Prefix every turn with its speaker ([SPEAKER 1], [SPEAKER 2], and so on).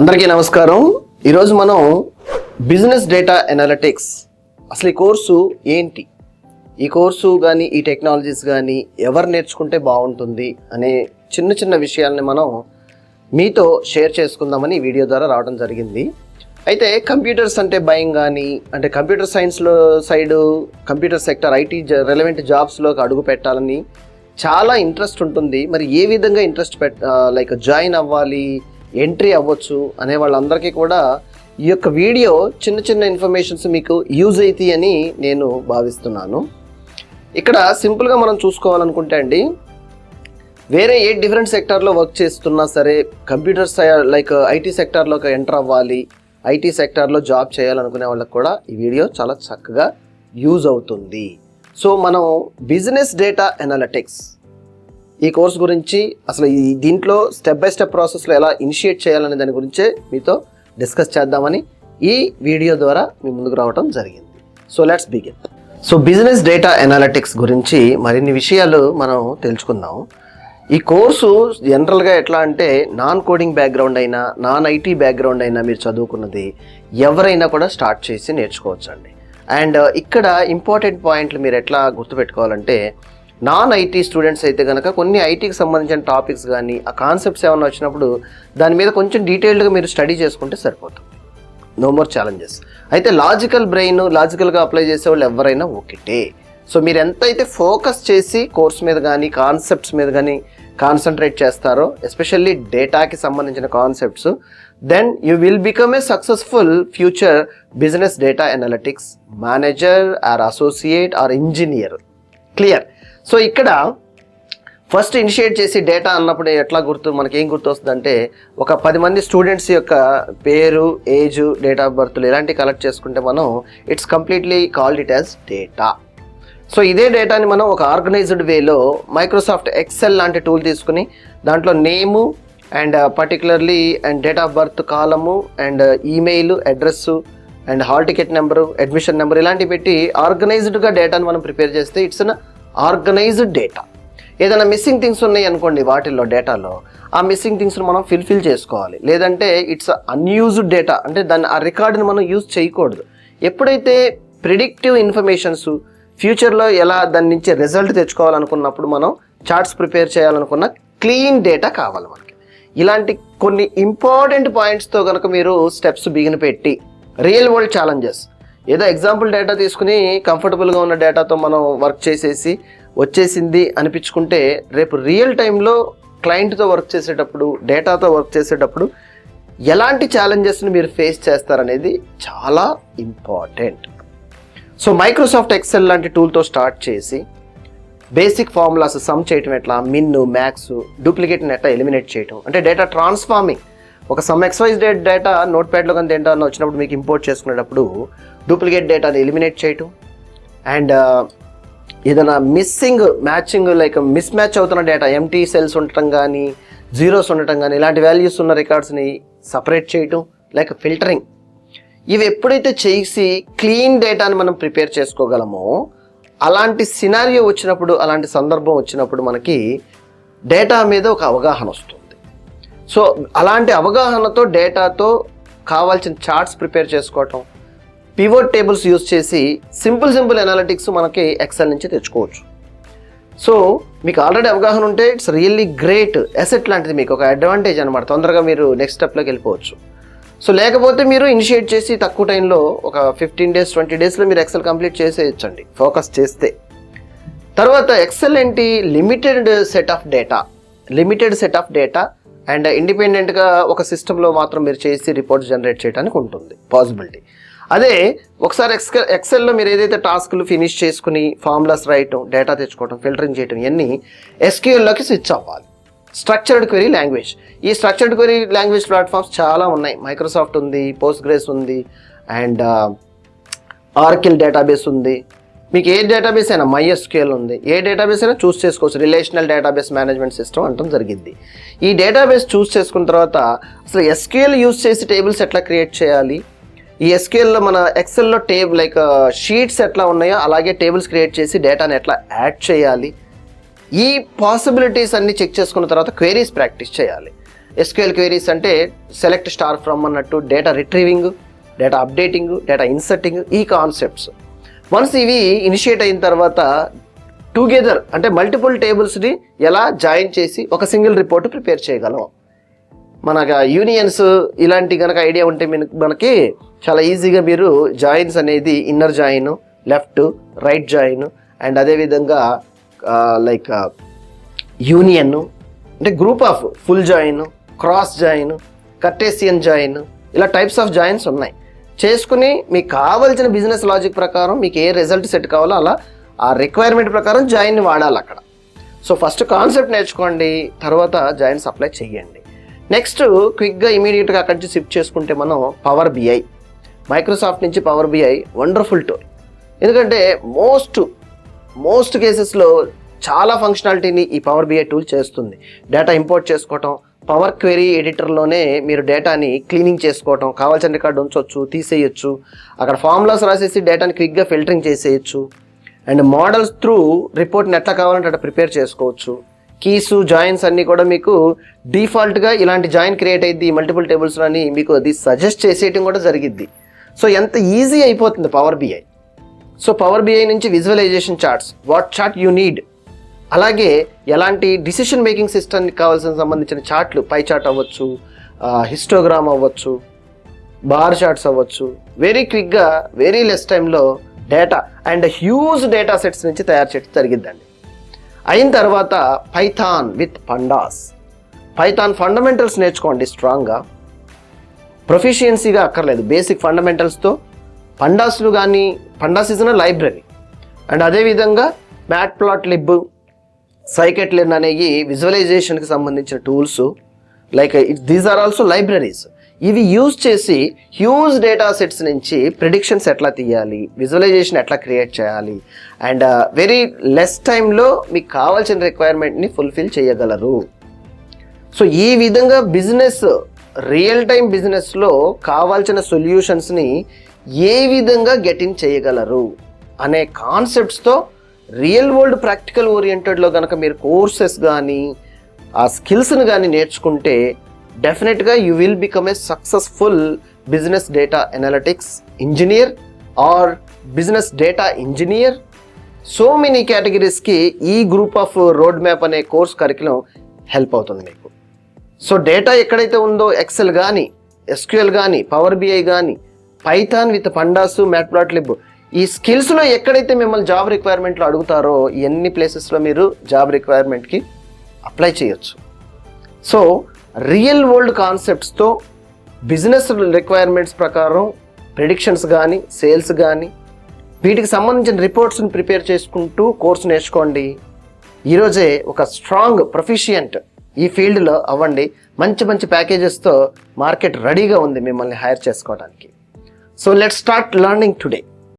[SPEAKER 1] అందరికీ నమస్కారం. ఈరోజు మనం బిజినెస్ డేటా ఎనాలిటిక్స్. అసలు ఈ కోర్సు ఏంటి? ఈ కోర్సు కానీ ఈ టెక్నాలజీస్ కానీ ఎవరు నేర్చుకుంటే బాగుంటుంది అనే చిన్న చిన్న విషయాల్ని మనం మీతో షేర్ చేసుకుందామని ఈ వీడియో ద్వారా రావడం జరిగింది. అయితే కంప్యూటర్స్ అంటే భయం కానీ అంటే కంప్యూటర్ సైన్స్లో side computer sector IT relevant జాబ్స్లోకి అడుగు పెట్టాలని చాలా ఇంట్రెస్ట్ ఉంటుంది. మరి ఏ విధంగా ఇంట్రెస్ట్ పెట్ లైక్ జాయిన్ అవ్వాలి ఎంట్రీ అవ్వచ్చు అనే వాళ్ళందరికీ కూడా ఈ యొక్క వీడియో చిన్న చిన్న ఇన్ఫర్మేషన్స్ మీకు యూజ్ అవుతాయి అని నేను భావిస్తున్నాను. ఇక్కడ సింపుల్గా మనం చూసుకోవాలనుకుంటే అండి వేరే ఏ డిఫరెంట్ సెక్టార్లో వర్క్ చేస్తున్నా సరే కంప్యూటర్స్ లైక్ ఐటీ సెక్టార్లోకి ఎంటర్ అవ్వాలి ఐటీ సెక్టార్లో జాబ్ చేయాలనుకునే వాళ్ళకి కూడా ఈ వీడియో చాలా చక్కగా యూజ్ అవుతుంది. సో మనం బిజినెస్ డేటా ఎనాలిటిక్స్ ఈ కోర్స్ గురించి అసలు ఈ దీంట్లో స్టెప్ బై స్టెప్ ప్రాసెస్లో ఎలా ఇనిషియేట్ చేయాలనే దాని గురించే మీతో డిస్కస్ చేద్దామని ఈ వీడియో ద్వారా మీ ముందుకు రావడం జరిగింది. So let's begin so business data analytics గురించి మరిన్ని విషయాలు మనం తెలుసుకుందాం. ఈ కోర్సు జనరల్గా ఎట్లా అంటే నాన్ కోడింగ్ బ్యాక్గ్రౌండ్ అయినా నాన్ ఐటీ బ్యాక్గ్రౌండ్ అయినా మీరు చదువుకున్నది ఎవరైనా కూడా స్టార్ట్ చేసి నేర్చుకోవచ్చండి. అండ్ ఇక్కడ ఇంపార్టెంట్ పాయింట్లు మీరు ఎట్లా గుర్తుపెట్టుకోవాలంటే నాన్ ఐటీ స్టూడెంట్స్ అయితే కనుక కొన్ని ఐటీకి సంబంధించిన టాపిక్స్ కానీ ఆ కాన్సెప్ట్స్ ఏమైనా వచ్చినప్పుడు దాని మీద కొంచెం డీటెయిల్డ్గా మీరు స్టడీ చేసుకుంటే సరిపోతుంది. నో మోర్ ఛాలెంజెస్ అయితే లాజికల్ బ్రెయిన్ లాజికల్గా అప్లై చేసే వాళ్ళు ఎవరైనా ఒకటే సో మీరు ఎంతైతే ఫోకస్ చేసి కోర్స్ మీద కానీ కాన్సెప్ట్స్ మీద కానీ కాన్సన్ట్రేట్ చేస్తారో ఎస్పెషల్లీ డేటాకి సంబంధించిన concepts then you will become a successful future business data analytics manager or associate or engineer clear so ఇక్కడ ఫస్ట్ ఇనిషియేట్ చేసి డేటా అన్నప్పుడు ఎట్లా గుర్తు మనకి ఏం గుర్తు వస్తుందంటే ఒక పది మంది స్టూడెంట్స్ యొక్క పేరు ఏజ్ డేట్ ఆఫ్ బర్త్లు ఇలాంటివి కలెక్ట్ చేసుకుంటే మనం it's completely called it as data. So ఇదే డేటాని మనం ఒక ఆర్గనైజ్డ్ వేలో మైక్రోసాఫ్ట్ ఎక్సెల్ లాంటి టూల్ తీసుకుని దాంట్లో name and particularly and date of birth కాలము and email address and hall ticket number admission number ఇలాంటివి పెట్టి ఆర్గనైజ్డ్గా డేటాను మనం ప్రిపేర్ చేస్తే ఇట్స్ అన్ ఆర్గనైజ్డ్ డేటా. ఏదైనా మిస్సింగ్ థింగ్స్ ఉన్నాయి అనుకోండి వాటిల్లో డేటాలో ఆ మిస్సింగ్ థింగ్స్ని మనం ఫిల్ఫిల్ చేసుకోవాలి. లేదంటే ఇట్స్ అన్యూజ్డ్ డేటా అంటే దాన్ని ఆ రికార్డుని మనం యూజ్ చేయకూడదు. ఎప్పుడైతే ప్రిడిక్టివ్ ఇన్ఫర్మేషన్స్ ఫ్యూచర్లో ఎలా దాని నుంచి రిజల్ట్ తెచ్చుకోవాలనుకున్నప్పుడు మనం చార్ట్స్ ప్రిపేర్ చేయాలనుకున్న క్లీన్ డేటా కావాలి మనకి. ఇలాంటి కొన్ని ఇంపార్టెంట్ పాయింట్స్తో కనుక మీరు స్టెప్స్ బిగిన పెట్టి రియల్ వరల్డ్ ఛాలెంజెస్ ఏదో ఎగ్జాంపుల్ డేటా తీసుకుని కంఫర్టబుల్గా ఉన్న డేటాతో మనం వర్క్ చేసేసి వచ్చేసింది అనిపించుకుంటే రేపు రియల్ టైంలో క్లయింట్తో వర్క్ చేసేటప్పుడు డేటాతో వర్క్ చేసేటప్పుడు ఎలాంటి ఛాలెంజెస్ని మీరు ఫేస్ చేస్తారనేది చాలా ఇంపార్టెంట్ సో మైక్రోసాఫ్ట్ ఎక్సెల్ లాంటి టూల్తో స్టార్ట్ చేసి బేసిక్ ఫార్ములాస్ సమ్ చేయటం ఎట్లా? మిన్ను మ్యాక్స్ డూప్లికేట్ని ఎట్లా ఎలిమినేట్ చేయటం. అంటే డేటా ట్రాన్స్ఫార్మింగ్ ఒక సమ్ ఎక్స్వైజ్ డేట్ డేటా నోట్ ప్యాడ్లో కానీ డేటా వచ్చినప్పుడు మీకు ఇంపోర్ట్ చేసుకునేటప్పుడు డూప్లికేట్ డేటాని ఎలిమినేట్ చేయటం. అండ్ ఏదైనా missing matching like miss match అవుతున్న డేటా ఎంటీ సెల్స్ ఉండటం కానీ జీరోస్ ఉండటం కానీ ఇలాంటి వాల్యూస్ ఉన్న రికార్డ్స్ని సపరేట్ చేయటం లైక్ ఫిల్టరింగ్. ఇవి ఎప్పుడైతే చేసి క్లీన్ డేటాని మనం ప్రిపేర్ చేసుకోగలమో అలాంటి సినారియో వచ్చినప్పుడు అలాంటి సందర్భం వచ్చినప్పుడు మనకి డేటా మీద ఒక అవగాహన వస్తుంది. సో అలాంటి అవగాహనతో డేటాతో కావాల్సిన చార్ట్స్ ప్రిపేర్ చేసుకోవటం పివోట్ టేబుల్స్ యూజ్ చేసి సింపుల్ సింపుల్ ఎనాలిటిక్స్ మనకి ఎక్సెల్ నుంచి తెచ్చుకోవచ్చు. సో మీకు ఆల్రెడీ అవగాహన ఉంటే ఇట్స్ రియల్లీ గ్రేట్ అసెట్ లాంటిది మీకు ఒక అడ్వాంటేజ్ అనమాట తొందరగా మీరు నెక్స్ట్ స్టెప్లోకి వెళ్ళిపోవచ్చు. సో లేకపోతే మీరు ఇనిషియేట్ చేసి తక్కువ టైంలో ఒక ఫిఫ్టీన్ డేస్ ట్వంటీ డేస్లో మీరు ఎక్సెల్ కంప్లీట్ చేసేయచ్చండి ఫోకస్ చేస్తే. తర్వాత ఎక్సెల్ ఏంటి? Limited set of data limited set of data and ఇండిపెండెంట్గా ఒక సిస్టంలో మాత్రం మీరు చేసి రిపోర్ట్స్ జనరేట్ చేయడానికి ఉంటుంది. పాసిబిలిటీ. అదే ఒకసారి ఎక్స్ ఎక్సెల్లో మీరు ఏదైతే టాస్క్లు ఫినిష్ చేసుకుని ఫార్ములాస్ రాయటం డేటా తెచ్చుకోవటం ఫిల్టరింగ్ చేయటం ఇవన్నీ ఎస్క్యూఎల్లోకి స్విచ్ అవ్వాలి. Structured query language. ఈ స్ట్రక్చర్డ్ క్వెరీ లాంగ్వేజ్ ప్లాట్ఫామ్స్ చాలా ఉన్నాయి. మైక్రోసాఫ్ట్ ఉంది పోస్ట్ గ్రేస్ ఉంది అండ్ ఆర్కిల్ డేటాబేస్ ఉంది. మీకు ఏ డేటాబేస్ అయినా మైఎస్క్యూఎల్ ఉంది. ఏ డేటాబేస్ అయినా చూస్ చేసుకోవచ్చు. రిలేషనల్ డేటాబేస్ మేనేజ్మెంట్ సిస్టమ్ అంటాం జరిగింది. ఈ డేటాబేస్ చూస్ చేసుకున్న తర్వాత అసలు ఎస్క్యూఎల్ యూస్ చేసి టేబుల్స్ ఎట్లా క్రియేట్ చేయాలి? ఈ ఎస్క్యూఎల్లో మన ఎక్సెల్లో టేబుల్ లైక్ షీట్స్ ఎట్లా ఉన్నాయో అలాగే టేబుల్స్ క్రియేట్ చేసి డేటాని ఎట్లా యాడ్ చేయాలి? ఈ పాసిబిలిటీస్ అన్ని చెక్ చేసుకున్న తర్వాత క్వేరీస్ ప్రాక్టీస్ చేయాలి. ఎస్క్యూఎల్ క్వేరీస్ అంటే సెలెక్ట్ స్టార్ ఫ్రమ్ అన్నట్టు data retrieving data updating data inserting ఈ కాన్సెప్ట్స్ వన్స్ ఇవి ఇనిషియేట్ అయిన తర్వాత టుగెదర్ అంటే మల్టిపుల్ టేబుల్స్ని ఎలా జాయిన్ చేసి ఒక సింగిల్ రిపోర్ట్ ప్రిపేర్ చేయగలం. మనకు యూనియన్స్ ఇలాంటి కనుక ఐడియా ఉంటే మనకి చాలా ఈజీగా మీరు జాయిన్స్ అనేది inner join left right join and అదేవిధంగా లైక్ యూనియన్ అంటే group of full join cross join cartesian join ఇలా టైప్స్ ఆఫ్ జాయిన్స్ ఉన్నాయి. చేసుకుని మీకు కావాల్సిన బిజినెస్ లాజిక్ ప్రకారం మీకు ఏ రిజల్ట్ సెట్ కావాలో అలా ఆ రిక్వైర్మెంట్ ప్రకారం జాయిన్ వాడాలి అక్కడ. సో ఫస్ట్ కాన్సెప్ట్ నేర్చుకోండి తర్వాత జాయిన్ సప్లై చేయండి. నెక్స్ట్ క్విక్గా ఇమీడియట్గా అక్కడి నుంచి షిఫ్ట్ చేసుకుంటే మనం పవర్ బిఐ మైక్రోసాఫ్ట్ నుంచి పవర్ బిఐ వండర్ఫుల్ టూల్ ఎందుకంటే మోస్ట్ మోస్ట్ కేసెస్లో చాలా ఫంక్షనాలిటీని ఈ పవర్ బిఐ టూల్ చేస్తుంది. డేటా ఇంపోర్ట్ చేసుకోవటం పవర్ క్వెరీ ఎడిటర్లోనే మీరు డేటాని క్లీనింగ్ చేసుకోవటం కావాల్సిన రికార్డు ఉంచవచ్చు తీసేయచ్చు అక్కడ ఫార్ములాస్ రాసేసి డేటాని క్విక్గా ఫిల్టరింగ్ చేసేయచ్చు అండ్ మోడల్స్ త్రూ రిపోర్ట్ని ఎట్లా కావాలంటే అట్లా ప్రిపేర్ చేసుకోవచ్చు. కీస్ జాయిన్స్ అన్నీ కూడా మీకు డిఫాల్ట్గా ఇలాంటి జాయిన్ క్రియేట్ అయ్యింది మల్టిపుల్ టేబుల్స్లో అని మీకు అది సజెస్ట్ చేసేయటం కూడా జరిగిద్ది. సో ఎంత ఈజీ అయిపోతుంది power BI so power BI నుంచి visualisation charts what chart you need? అలాగే ఎలాంటి డిసిషన్ మేకింగ్ సిస్టమ్కి కావాల్సిన సంబంధించిన చార్ట్లు పై చార్ట్ అవ్వచ్చు హిస్టోగ్రామ్ అవ్వచ్చు బార్ చార్ట్స్ అవ్వచ్చు వెరీ క్విక్గా వెరీ లెస్ టైంలో data and huge data sets నుంచి తయారు చేయడం జరిగిద్దండి అయిన తర్వాత Python with pandas Python fundamentals నేర్చుకోండి స్ట్రాంగ్గా ప్రొఫిషియన్సీగా అక్కర్లేదు. బేసిక్ ఫండమెంటల్స్తో పండాస్లు కానీ పండాస్ ఇస్ లైబ్రరీ అండ్ అదేవిధంగా matplotlib scikit learn అనేవి విజువలైజేషన్కి సంబంధించిన tools like these are also libraries ఇవి యూజ్ చేసి హ్యూజ్ డేటా సెట్స్ నుంచి ప్రిడిక్షన్స్ ఎట్లా తీయాలి విజువలైజేషన్ ఎట్లా క్రియేట్ చేయాలి అండ్ వెరీ లెస్ టైంలో మీకు కావాల్సిన రిక్వైర్మెంట్ని ఫుల్ఫిల్ చేయగలరు. సో ఈ విధంగా బిజినెస్ రియల్ టైం బిజినెస్లో కావాల్సిన సొల్యూషన్స్ని ఏ విధంగా గెట్ ఇన్ చేయగలరు అనే కాన్సెప్ట్స్తో రియల్ వరల్డ్ ప్రాక్టికల్ ఓరియంటెడ్లో కనుక మీరు కోర్సెస్ కానీ ఆ స్కిల్స్ని కానీ నేర్చుకుంటే డెఫినెట్గా you will become a successful business data analytics engineer or business data engineer. So many కేటగిరీస్కి ఈ గ్రూప్ ఆఫ్ రోడ్ మ్యాప్ అనే కోర్స్ కరికులం హెల్ప్ అవుతుంది మీకు. సో డేటా ఎక్కడైతే ఉందో ఎక్సెల్ కానీ ఎస్క్యూఎల్ కానీ పవర్ బిఐ కానీ Python with pandas matplotlib ఈ స్కిల్స్లో ఎక్కడైతే మిమ్మల్ని జాబ్ రిక్వైర్మెంట్లో అడుగుతారో ఎన్ని ప్లేసెస్లో మీరు జాబ్ రిక్వైర్మెంట్కి అప్లై చేయొచ్చు. సో రియల్ వరల్డ్ కాన్సెప్ట్స్తో బిజినెస్ రిక్వైర్మెంట్స్ ప్రకారం ప్రిడిక్షన్స్ కానీ సేల్స్ కానీ వీటికి సంబంధించిన రిపోర్ట్స్ని ప్రిపేర్ చేసుకుంటూ కోర్సు నేర్చుకోండి. ఈరోజే ఒక స్ట్రాంగ్ ప్రొఫిషియంట్ ఈ ఫీల్డ్లో అవ్వండి. మంచి మంచి ప్యాకేజెస్తో మార్కెట్ రెడీగా ఉంది మిమ్మల్ని హైర్ చేసుకోవడానికి. So let start learning today